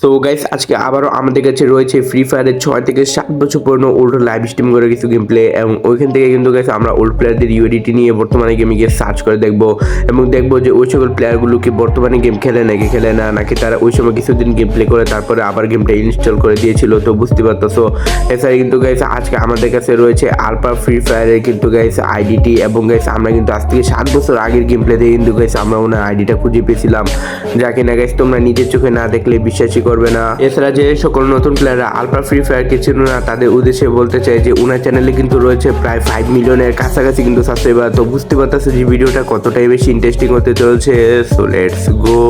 So guys আজকে আবারও আমাদের কাছে রয়েছে ফ্রি ফায়ারের ছয় থেকে সাত বছর পুরনো ওল্ড লাইভ স্ট্রিম করে কিছু গেম প্লে এবং ওইখান থেকে কিন্তু গাইস আমরা ওল্ড প্লেয়ারদের ইউডিটি নিয়ে বর্তমানে গেমে গিয়ে সার্চ করে দেখব এবং দেখব যে ওই সকল প্লেয়ারগুলো কি বর্তমানে গেম খেলে নাকি খেলে না, নাকি তারা ওই সময় কিছুদিন গেম প্লে করে তারপরে আবার গেমটা ইনস্টল করে দিয়েছিল তো বুঝতে পারতো সো এছাড়া কিন্তু গাইস আজকে আমাদের কাছে রয়েছে আলপা ফ্রি ফায়ারের কিন্তু গাইস আইডিটি এবং গাইস আমরা কিন্তু আজ থেকে সাত বছর আগের গেম প্লে দিয়ে কিন্তু গাইস আমরা ওনার আইডিটা খুঁজে পেয়েছিলাম। যা কিনা গাইস তোমরা নিজের চোখে না দেখলে বিশ্বাসই করবে না। এছাড়া যে সকল নতুন প্লেয়াররা আলফা ফ্রি ফায়ার চিনো না, তাদের উদ্দেশ্যে বলতে চাই যে উনার চ্যানেলে কিন্তু রয়েছে প্রায় ফাইভ মিলিয়নের কাছাকাছি কিন্তু সাবস্ক্রাইবার তো বুঝতে পারতেছে যে ভিডিওটা কতটাই বেশি ইন্টারেস্টিং হতে চলছে। সো লেটস গো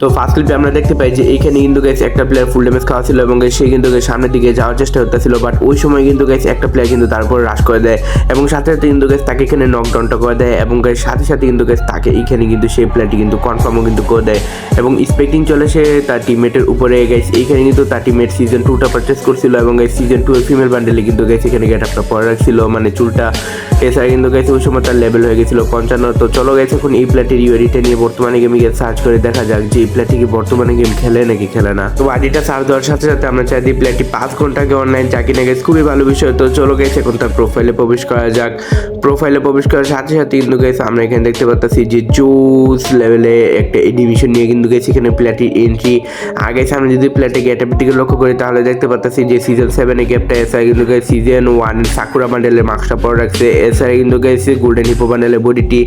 তো ফার্স্ট ক্লিপে আমরা দেখতে পাই যে এইখানে কিন্তু গেছে একটা প্লেয়ার ফুল ড্যামেজ খাওয়া ছিল এবং সে কিন্তু সামনের দিকে যাওয়ার চেষ্টা করতেছিল বাট ওই সময় কিন্তু গেছে একটা প্লেয়ার কিন্তু তারপর রাশ করে দেয় এবং সাথে সাথে কিন্তু গেছে তাকে এখানে নকডাউনটা করে দেয় এবং সাথে সাথে কিন্তু গেছে তাকে এইখানে কিন্তু সেই প্লেয়ারটি কিন্তু কনফার্মও কিন্তু করে দেয় এবং স্পেক্টিং চলে সে তার টিমমেটের উপরে। গেছে এইখানে কিন্তু তার টিমমেট সিজন টুটা পারচেস করছিল এবং সিজন টু এর ফিমেল বান্ডেলে কিন্তু গেছে এখানে গেট আপটা পরে রাখছিল মানে চুলটা এছাড়া কিন্তু গেছে ওই সময় তার লেভেল হয়ে গেছিল পঞ্চান্ন। তো চলো গেছে এখন এই প্লেয়ারটির ইউরিটা নিয়ে বর্তমানে গেমে গিয়ে সার্চ করে দেখা যাক যে প্লেয়ারটি কি বর্তমানে গেম খেলে নাকি খেলে না? তো আইডিটা সার্চ দেওয়ার সাথে সাথে আমরা চাই দিই প্লেয়ারটি পাঁচ ঘণ্টা আগে অনলাইন চাকরি না গেছে খুবই ভালো বিষয়। তো চলো গেছে এখন তার প্রোফাইলে প্রবেশ করা যাক। প্রোফাইলে প্রবেশ করার সাথে সাথে কিন্তু গেছে আমরা এখানে দেখতে পাচ্ছি যে জুস লেভেলে একটা এডিমিশন নিয়ে কিন্তু গেছে এখানে প্লেয়ারটির এন্ট্রি আগে আমরা যদি প্লেয়ারটি গেটের দিকে লক্ষ্য করি, তাহলে দেখতে পাচ্ছি যে সিজন সেভেনে গ্যাপটা এছাড়া কিন্তু গেছে সিজন ওয়ান সাকুরা বান্ডেলের মাস্কটা পরে রাখছে। এছাড়া কিন্তু গেছে গোল্ডেন হিপো বান্ডেলের বডিটি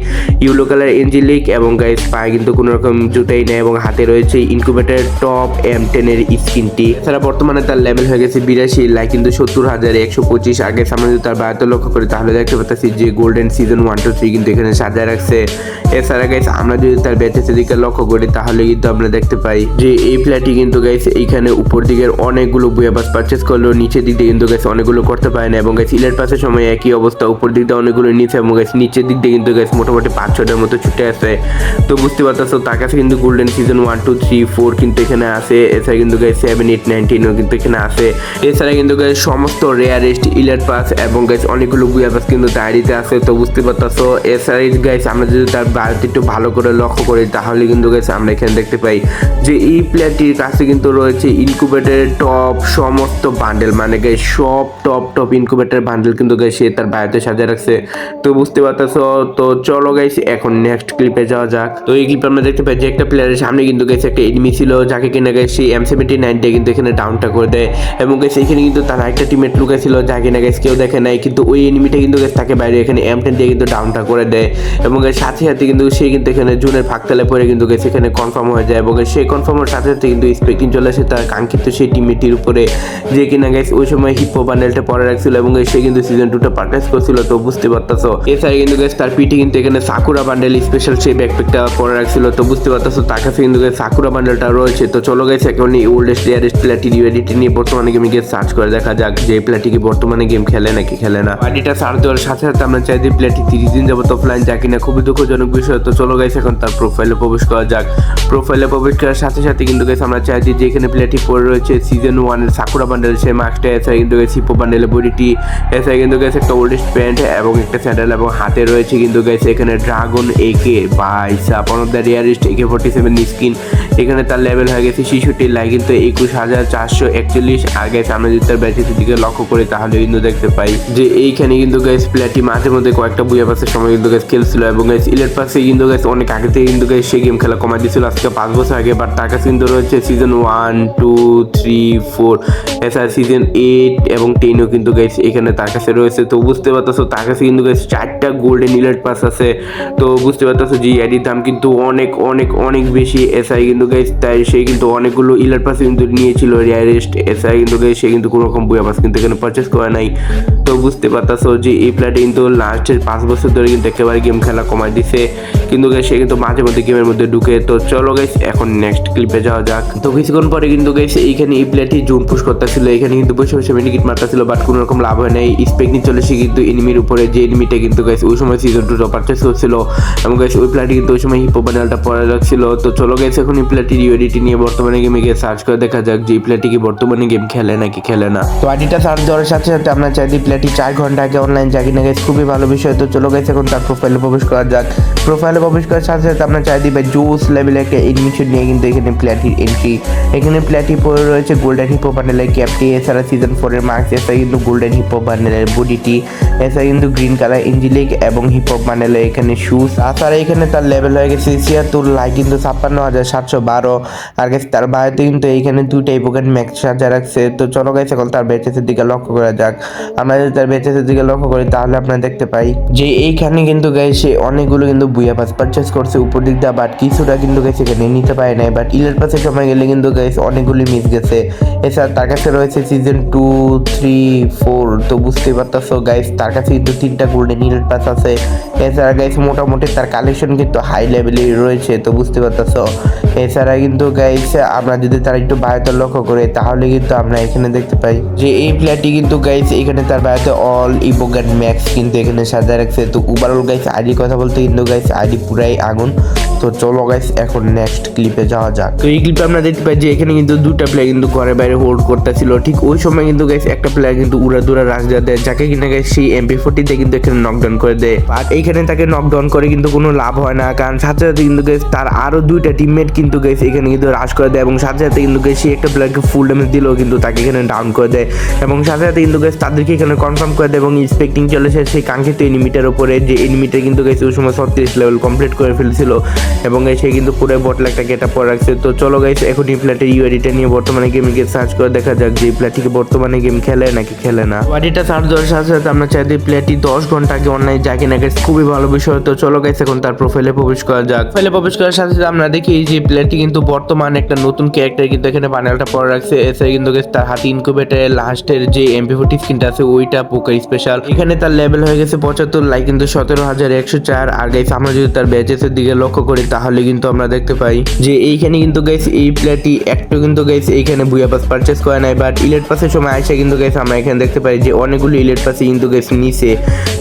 ইউলো কালার এঞ্জিলিক এবং গাইস পায়ে কিন্তু কোনো রকম জুতাই নেই এবং হাতে রয়েছে ইনকুবেটার টপ এম টেনের স্কিনটি। এছাড়া বর্তমানে তার লেভেল হয়ে গেছে বিরাশি লাইক কিন্তু সত্তর হাজার একশো পঁচিশ। আগে সামনে যদি তার বায়তে লক্ষ্য করি, তাহলে দেখতে পাচ্ছি যে golden season one two three কিন্তু এখানে সাজায় রাখছে। এছাড়া গাইস আমরা যদি তার ব্যাচের দিকে লক্ষ্য করি, তাহলে কিন্তু আমরা দেখতে পাই যে এই ফ্ল্যাটটি কিন্তু গাইস এইখানে উপর দিকের অনেকগুলো বুয়াবাস পারচেস করলেও নিচের দিক দিয়ে কিন্তু গাইস অনেকগুলো করতে পারে না। এবং গাইস ইলের পাশের সময় একই অবস্থা, উপর দিক দিয়ে অনেকগুলো নিচে এবং গাইস নিচের দিক দিয়ে কিন্তু গাইস মোটামুটি পাঁচ ছটার মতো ছুটে আছে তো বুঝতে পারতেছো, তার কাছে কিন্তু golden season one two three four কিন্তু এখানে আছে। এছাড়া কিন্তু গাইস সেভেন এইট নাইনটিনও কিন্তু এখানে আছে। এছাড়া কিন্তু গাইস সমস্ত রেয়ারেস্ট ইলেট পাস এবং গাইস অনেকগুলো বুয়া পাস কিন্তু ডায়েরিতে আছে, তো বুঝতে পারতেছো। এছাড়া গাইস আমরা যদি তার বায়োটি একটু ভালো করে লক্ষ্য করি, তাহলে কিন্তু গাইস আমরা এখানে দেখতে পাই যে এই প্লেয়ারটির কাছে কিন্তু রয়েছে ইনকুবেটরের টপ সমস্ত বান্ডেল মানে গাইস সব টপ টপ ইনকুবেটর বান্ডেল কিন্তু গাইস সে তার বায়োতে সাজিয়ে রাখছে। তো বুঝতে পারতেছো। তো চলো গাইস এখন নেক্সট ক্লিপে যাওয়া যাক। তো এই ক্লিপে আমরা দেখতে পাই যে একটা প্লেয়ারের সামনে কিন্তু গেছে একটা এনিমি ছিল, যাকে কিনা গেছে সেই এম সেভেন্টি নাইনটা কিন্তু এখানে ডাউনটা করে দেয়। এবং গেছে এখানে কিন্তু তার একটা টিমেট লুকেছিল যাকে কিনা গেছে কেউ দেখে নাই, কিন্তু ওই এনিমিটা কিন্তু গেছে তাকে বাইরে এখানে এম টেন দিয়ে কিন্তু ডাউনটা করে দেয়। এবং সাথে সাথে কিন্তু সে কিন্তু এখানে জুনের ফাঁকতালে পরে কিন্তু গেছে, এখানে কনফার্ম হয়ে যায়। এবং সেই কনফার্মের সাথে সাথে কিন্তু স্পেকিং চলে আসে, তার কাঙ্ক্ষিত সেই টিমমেটির উপরে, যে কিনা গেছে ওই সময় হিপো বান্ডেলটা পরে রাখছিল এবং সে কিন্তু সিজন টুটা পারচেস করছিল, তো বুঝতে পারতেছো। এছাড়া কিন্তু গেছে তার পিঠে কিন্তু এখানে সাকুরা বান্ডেল স্পেশাল সেই ব্যাকপ্যাকটা পরে রাখছিল, তো বুঝতে পারতেছো, তার কাছে কিন্তু গেছে সাকুরা বান্ডেলটা রয়েছে। তো চলো গেছে এখন ওল্ডেস্ট রেয়ারেস্ট প্লেয়ারটি ইউএডিটি নিয়ে বর্তমানে গেমে গিয়ে সার্চ করে দেখা যাক যে প্লেয়ারটি কি বর্তমানে গেম খেলে নাকি খেলে না। আইডিটা সার্চ দেওয়ার সাথে সাথে আমরা চাই যে প্লেয়ারটি তিরিশ দিন যাবত অফলাইন যা কিনা, খুবই দুঃখজনক বিষয়। তো চলো গেছে এখন তার প্রোফাইলে প্রবেশ করা যাক। প্রোফাইলে প্রবেশ করার সাথে সাথে কিন্তু গেছে আমরা চাই যে এখানে প্লেয়ারটি পড়ে রয়েছে সিজন ওয়ানের সাকুরা বান্ডেল সে মাস্কটা এছাড়া কিন্তু গেছে হিপো বান্ডেলের বডিটি এছাড়া কিন্তু গেছে একটা ওল্ডেস্ট প্যান্ট এবং একটা স্যান্ডেল এবং হাতে রয়েছে কিন্তু গেছে এখানে ড্রাগন একে বাই সাপ অন অফ দ্য রিয়ারিস্ট একে ফোর্টি সেভেন স্কিন এখানে তার লেভেল হয়ে গেছে শিশুটি লাই কিন্তু একুশ হাজার চারশো একচল্লিশ। আগে সামনে যদি তার ব্যাচের দিকে লক্ষ্য করে তাহলে কিন্তু দেখতে পাই যে এইখানে কিন্তু গ্যাস প্লেয়ারটি মাঝে মধ্যে কয়েকটা বুয়া পাসের সময় কিন্তু গ্যাস খেলছিল। এবং গ্যাস ইলেট পাসে কিন্তু গ্যাস অনেক আগে থেকে কিন্তু গ্যাস সে গেম খেলা কমাই দিয়েছিল আজকে পাঁচ বছর আগে বাট তার কাছে কিন্তু রয়েছে season one two three four এছাড়া সিজন এইট এবং টেনও কিন্তু গ্যাস এখানে তার কাছে রয়েছে। তো বুঝতে পারতেছো, তার কাছে কিন্তু গ্যাস চারটা গোল্ডেন ইলেট পাস আছে। তো বুঝতে পারতেছো যে এডির দাম কিন্তু অনেক অনেক অনেক বেশি। এসআই কিন্তু গাইস তাই সে কিন্তু অনেকগুলো ইলার পাস কিন্তু নিয়েছিল রিয়ারেস্ট এসআই কিন্তু গাইস সে কিন্তু কোনো রকম বইয়া পাস কিন্তু এখানে পারচেস করে নাই। তো বুঝতে পারতাছো যে এই প্লেয়ারটি কিন্তু লাস্টের পাঁচ বছর ধরে কিন্তু একেবারে গেম খেলা কমাই দিছে। কিন্তু গাইস সে কিন্তু মাঝে মধ্যে গেমের মধ্যে ঢুকে। তো চলো গাইস এখন নেক্সট ক্লিপে যাওয়া যাক। তো কিছুক্ষণ পরে কিন্তু গাইস এইখানে এই প্লেয়ারটি জুন পুশ করতেছিল। এখানে কিন্তু বসে বসে মেডিকিট মারতেছিল বাট কোনো রকম লাভ হয় নাই। স্পেকনি চলে সে কিন্তু এনিমির উপরে, যে এনিমিটা কিন্তু গাইস ওই সময় সিজন টু পারচেস করছিল। এবং গাইস ওই প্লেয়ারটি কিন্তু ওই সময় হিপো বানালটা পরে রাখছিল। তো চলো গেছে এখন এই প্লেটির ইউডিটি নিয়ে বর্তমানে গেমে গিয়ে সার্চ করে দেখা যাক যে এই প্লেটি কি বর্তমানে গেম খেলে নাকি খেলে না। তো আইডিটা সার্চ দেওয়ার সাথে সাথে আমরা চাই দিই প্লেটি চার ঘণ্টা আগে অনলাইন জাগি না গেছে খুবই ভালো বিষয়। তো চলো গেছে এখন তার প্রোফাইলে প্রবেশ করা যাক। প্রোফাইলে প্রবেশ করার সাথে সাথে আমরা চাই দিই জোস লেভেলে একটা এডমিশন নিয়ে কিন্তু এখানে প্লেটির এন্ট্রি এখানে প্লেটি পরে রয়েছে গোল্ডেন হিপো বান্ডেলের ক্যাপটি এছাড়া সিজন ফোরের মার্কস এছাড়া কিন্তু গোল্ডেন হিপো বান্ডেলের বডিটি এছাড়া কিন্তু গ্রিন কালার ইঞ্জিলিক এবং হিপো বান্ডেলের এখানে শুজ তাছাড়া এখানে তার লেভেল হয়ে গেছে। ছিয়াত্তর লাইক কিন্তু ছাপ্পান্ন হাজার সাতশো বারো আর গেছে তার বাইরে কিন্তু এইখানে দুইটাই পোকেট ম্যাক্স সাজা রাখছে। তো চলো গেছে এখন তার বেচেসের দিকে লক্ষ্য করা যাক। আমরা যদি তার বেচেসের দিকে লক্ষ্য করি, তাহলে আপনারা দেখতে পাই যে এইখানে কিন্তু সে অনেকগুলো কিন্তু বুয়া পাস পারচেস করছে। উপর দিক দিয়ে বাট কিছুটা কিন্তু গেছে এখানে নিতে পারে নাই। বাট ইলের পাসের সময় গেলে কিন্তু গাইস অনেকগুলি মিস গেছে। এছাড়া তার কাছে রয়েছে সিজন টু থ্রি ফোর তো বুঝতেই পারতেছো গাইস তার কাছে কিন্তু তিনটা গোল্ডেন ইলেট পাস আছে। এছাড়া গাইস মোটামুটি তার কালেকশন কিন্তু হাই লেভেলে রয়েছে, তো বুঝতে পারতেছো। এছাড়া কিন্তু গাইস আমরা যদি তার একটু বায়ুতে লক্ষ্য করি, তাহলে কিন্তু আমরা এখানে দেখতে পাই যে এই প্লেয়ারটি কিন্তু গাইস এখানে তার বায়ুতে অল ইবোগান ম্যাক্স কিন্তু এখানে সাজা রাখছে। তো ওভারঅল গাইস আইডি কথা বলতে কিন্তু গাইস আইডি পুরাই আগুন। তো চলো গাইস এখন নেক্সট ক্লিপে যাওয়া যাক। তো এই ক্লিপে আমরা দেখতে পাই যে এখানে কিন্তু দুটা প্লেয়ার কিন্তু ঘরে বাইরে হোল্ড করতেছিল। ঠিক ওই সময় কিন্তু গাইস একটা প্লেয়ার কিন্তু উড়া দুরা রাশ দেয় যাকে কিনা গাইস সেই এমপি ফোর্টিতে কিন্তু এখানে নকডাউন করে দেয়। আর এইখানে তাকে নকডাউন করে কিন্তু কোনো লাভ হয় না। কারণ সাথে সাথে কিন্তু গাইস তার আরও দুইটা টিমমেট কিন্তু গেছে এখানে কিন্তু রাশ করে দেয় এবং সাথে সাথে কিন্তু সেই একটা প্লেয়ারকে ফুল ড্যামেজ দিলেও কিন্তু তাকে এখানে ডাউন করে দেয় এবং সাথে সাথে কিন্তু গাইস তাদেরকে এখানে কনফার্ম করে দেয় এবং ইন্সপেক্টিং চলেছে সেই কাঙ্ক্ষিত এনিমিটার উপরে যে এনিমিটা কিন্তু গেছে ওই সময় ছত্রিশ লেভেল কমপ্লিট করে ফেলছিল এবং সে কিন্তু পুরো বটলা একটা গেট আপ করে রাখছে। তো চলো গাইস এখন এই প্লেটের ইউআইডিটা নিয়ে বর্তমানে গেমে গিয়ে সার্চ করে দেখা যাক যে এই বর্তমানে গেম খেলে নাকি খেলে না। ওয়াডিটা সার্চ দেওয়ার সাথে সাথে আমরা চাই দিই প্লেটটি দশ ঘণ্টা আগে অনলাইন যাকে না গাইস খুবই ভালো বিষয়। তো চলো গাইস এখন তার প্রোফাইলে প্রবেশ করা যাক। প্রোফাইলে প্রবেশ করার সাথে সাথে আমরা দেখি যে প্লেটটি কিন্তু বর্তমানে একটা নতুন ক্যারেক্টার কিন্তু এখানে বানালটা পরে রাখছে। এছাড়া কিন্তু তার হাতে ইনকুবেটারের লাস্টের যে এমপি ফোর্টি স্কিনটা আছে, ওইটা পোকার স্পেশাল এখানে তার লেভেল হয়ে গেছে পঁচাত্তর লাইক কিন্তু সতেরো হাজার একশো চার। আর গাইস আমরা যদি তার ব্যাচেসের দিকে লক্ষ্য করি, তাহলে কিন্তু আমরা দেখতে পাই যে এইখানে কিন্তু গাইস এই প্লেয়ারটি একটু কিন্তু গাইস এইখানে বুয়া পাস পারচেস করে নাই। বাট ইলেট পাসের সময় আসে কিন্তু গাইস আমরা এখানে দেখতে পাই যে অনেকগুলো ইলেট পাসে কিন্তু গাইস নিচে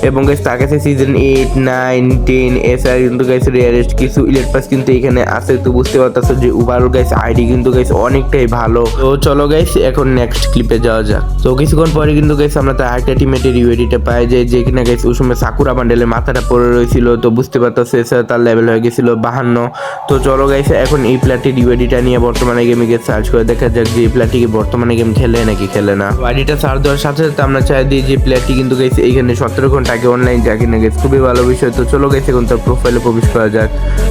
এবং গাইস তার কাছে সিজন এইট নাইন টেন এছাড়া কিন্তু গাইস রেয়ারেস্ট কিছু ইলেট পাস কিন্তু এখানে আছে। তো বুঝতে পারতেছো যে ওভারঅল গাইস আইডি কিন্তু গাইস অনেকটাই ভালো। তো চলো গাইস এখন নেক্সট ক্লিপে যাওয়া যাক। তো কিছুক্ষণ পরে কিন্তু গাইস আমরা তার আরেকটা টিমেটের ইউএডিটা পাই যে যে কিনা গাইস ওই সময় সাকুরা বান্ডেলের মাথাটা পড়ে রয়েছিল। তো বুঝতে পারতেছো এছাড়া তার লেভেল হয়ে গেছিল বাহান্ন। তো চলো গাইস এখন এই প্ল্যাটির ইউএডিটা নিয়ে বর্তমানে গেমে গিয়ে সার্চ করে দেখা যাক যে এই প্ল্যাটটি কি বর্তমানে গেম খেলে নাকি খেলে না। আইডিটা সার্চ দেওয়ার সাথে সাথে আমরা চাই দিই যে প্ল্যাটটি কিন্তু গাইস এইখানে সতেরো ঘণ্টা আগে অনলাইন যা কিনা গেছে খুবই ভালো বিষয়। তো চলো গাইস এখন তার প্রোফাইলে প্রবেশ করা যাক।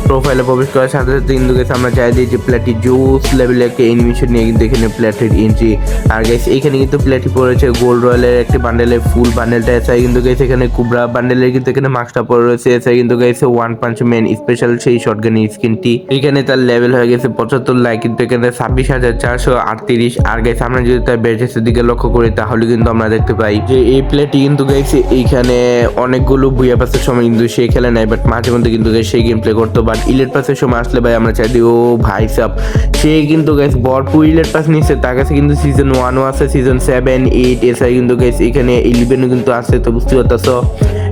প্রোফাইলে প্রবেশ করার সাথে সাথে কিন্তু গাইস আমরা চাই দিই যে প্ল্যাটটি জোস লেভেলে একটা এনিমেশন নিয়ে কিন্তু এখানে প্ল্যাটের এন্ট্রি আর গাইস এখানে কিন্তু প্ল্যাটটি পড়েছে গোল্ড রয়্যালের একটি বান্ডেলের ফুল বান্ডেলটা এছাড়া কিন্তু গেছে এখানে কুবরা বান্ডেলের কিন্তু এখানে মাস্কটা পড়ে রয়েছে। এছাড়া কিন্তু গেছে ওয়ান পাঞ্চ ম্যান স্পেশাল সেই শটগানের স্কিনটি এখানে তার লেভেল হয়ে গেছে পঁচাত্তর লাখ, কিন্তু এখানে ছাব্বিশ হাজার চারশো আটত্রিশ। আর গেছে আমরা যদি তার ব্যাচেসের দিকে লক্ষ্য করি, তাহলে কিন্তু আমরা দেখতে পাই যে এই প্লেটি কিন্তু গেছে এইখানে অনেকগুলো বুয়া পাসের সময় কিন্তু সে খেলে নাই। বাট মাঝে মধ্যে কিন্তু guys, সে গেম প্লে করতো বাট ইলেট পাসের সময় আসলে ভাই, আমরা দিই ও ভাই সে কিন্তু গাইস ভরপুর ইলেট পাস নিচ্ছে তার কাছে কিন্তু সিজন ওয়ানও আছে সিজন সেভেন এইট এছাড়া কিন্তু গাইস এখানে ইলেভেনও কিন্তু আছে, তো বুঝতে পারতেছো?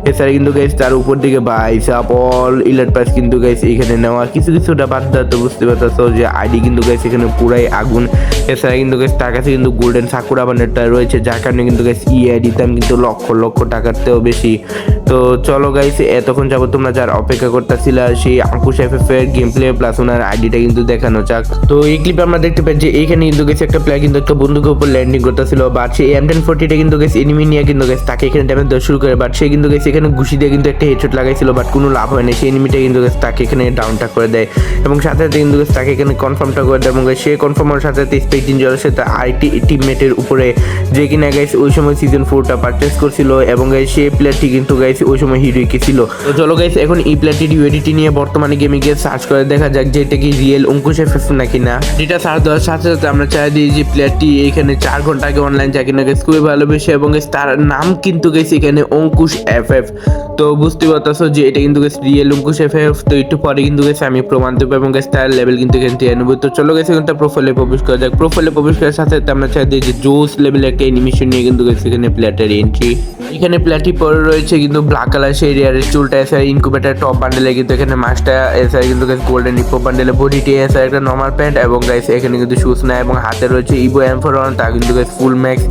এছাড়া কিন্তু গাইস তার উপর দিকে বাই সাপ অল ইলেট পাস কিন্তু গাইস এখানে নেওয়া। কিছু কিছুটা বাদ দেওয়া তো বুঝতে পারতেছো যে আইডি কিন্তু গাইস এখানে পুরাই আগুন। এছাড়া কিন্তু গাইস তার কাছে কিন্তু গোল্ডেন সাকুরা বানেরটা রয়েছে, যার কারণে কিন্তু গাইস ই আইডি দাম কিন্তু লক্ষ লক্ষ টাকার থেকেও বেশি তো চলো গাইস এতক্ষণ যাব তোমরা যার অপেক্ষা করতেছিল, সেই আঙ্কুশ এফ এফ এর গেম প্লে প্লাস ওনার আইডিটা কিন্তু দেখানো যাক। তো এই ক্লিপে আমরা দেখতে যে এইখানে কিন্তু গেছে একটা প্লেয়ার কিন্তু একটা বন্দুকের উপর ল্যান্ডিং করতেছিল বাট সেই এম টেন ফোর্টিটা কিন্তু গেছে এনিমি নিয়ে কিন্তু গেছে তাকে এখানে ড্যামেজ দেওয়া শুরু করে বাট সে কিন্তু গেছে এখানে ঘুষি দিয়ে কিন্তু একটা হেডশট লাগাইছিল বাট কোনো লাভ হয়নি সেই এনিমিটা কিন্তু গেছে তাকে এখানে ডাউনটা করে দেয়। এবং সাথে সাথে কিন্তু গেছে তাকে এখানে কনফার্মটা করে দেয় এবং সে কনফার্ম হওয়ার সাথে সাথে স্পেকটিন জলের সাথে আরেকটি টিমমেটের উপরে, যে কিনা গাইছে ওই সময় সিজন ফোরটা পারচেস করছিল, এবং সেই প্লেয়ারটি কিন্তু গাইছে ওই সময় হিরোইকে ছিল। তো চলো গাইছে এখন এই প্লেয়ারটির ইউএডিটি নিয়ে বর্তমানে গেমে গিয়ে সার্চ করে দেখা যাক যে এটা কি রিয়েল অঙ্কুশ এফ এফ নাকি না। এটা সার্চ দেওয়ার সাথে সাথে আমরা চাই দিই যে প্লেয়ারটি এখানে চার ঘণ্টা আগে অনলাইন যা কিনা গেছে খুবই ভালোবেসে এবং তার নাম কিন্তু গেছে এখানে অঙ্কুশ এফ এফ। তো বুঝতে পারতেছো যে এটা কিন্তু গেছে রিয়েল অঙ্কুশ এফ এফ। তো একটু পরে কিন্তু গেছে আমি প্রমাণ দেবো এবং গেছে তার লেভেল কিন্তু এখানে তিরানব্বই তো চলো গেছে কিন্তু প্রোফাইলে প্রবেশ করা যাক। প্রোফাইলে প্রবেশ করার সাথে সাথে আমরা চাই দিই যে জোস লেভেল একটা এনিমেশন নিয়ে কিন্তু গেছে এখানে প্লেয়ারটার এন্ট্রি এখানে প্ল্যাটি পরে রয়েছে কিন্তু ব্ল্যাক কালার সেই রেয়ারের চুলটা এসে ইনকুবেটার টপ বান্ডেলে কিন্তু এখানে মাছটা এসে কিন্তু গোল্ডেন ইপো বান্ডেলে বডিটি এসে একটা নর্মাল প্যান্ট এবং গাইস এখানে কিন্তু শুজ না এবং হাতে রয়েছে ইভো এমফোরন তা কিন্তু গাইস ফুল ম্যাক্স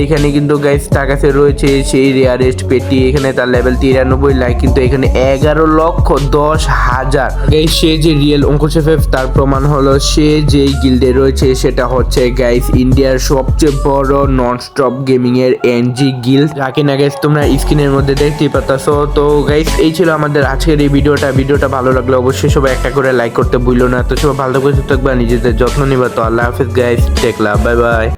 এইখানে কিন্তু গাইস তার কাছে রয়েছে সেই রেয়ারেস্ট পেটি, এখানে তার লেভেল তিরানব্বই লাইক কিন্তু এখানে এগারো লক্ষ দশ হাজার। গাইস সে যে রিয়েল অঙ্কুশেফেফ তার প্রমাণ হলো সে যেই গিল্ডে রয়েছে, সেটা হচ্ছে গাইস ইন্ডিয়ার সবচেয়ে বড় নন স্টপ গেমিং এর এনজি গিল্ড যাকে না গাইস তোমরা স্ক্রিনের মধ্যে দেখতেই সো তো গাইস এই ছিল আমাদের আজকের এই ভিডিওটা। ভিডিওটা ভালো লাগলে অবশ্যই সবাই একটা করে লাইক করতে ভুলো না। তো সবাই ভালো থাকবে সুস্থ থাকবে, নিজেদের যত্ন নিবা। তো আল্লাহ হাফিজ গাইস টেকলা বাই বাই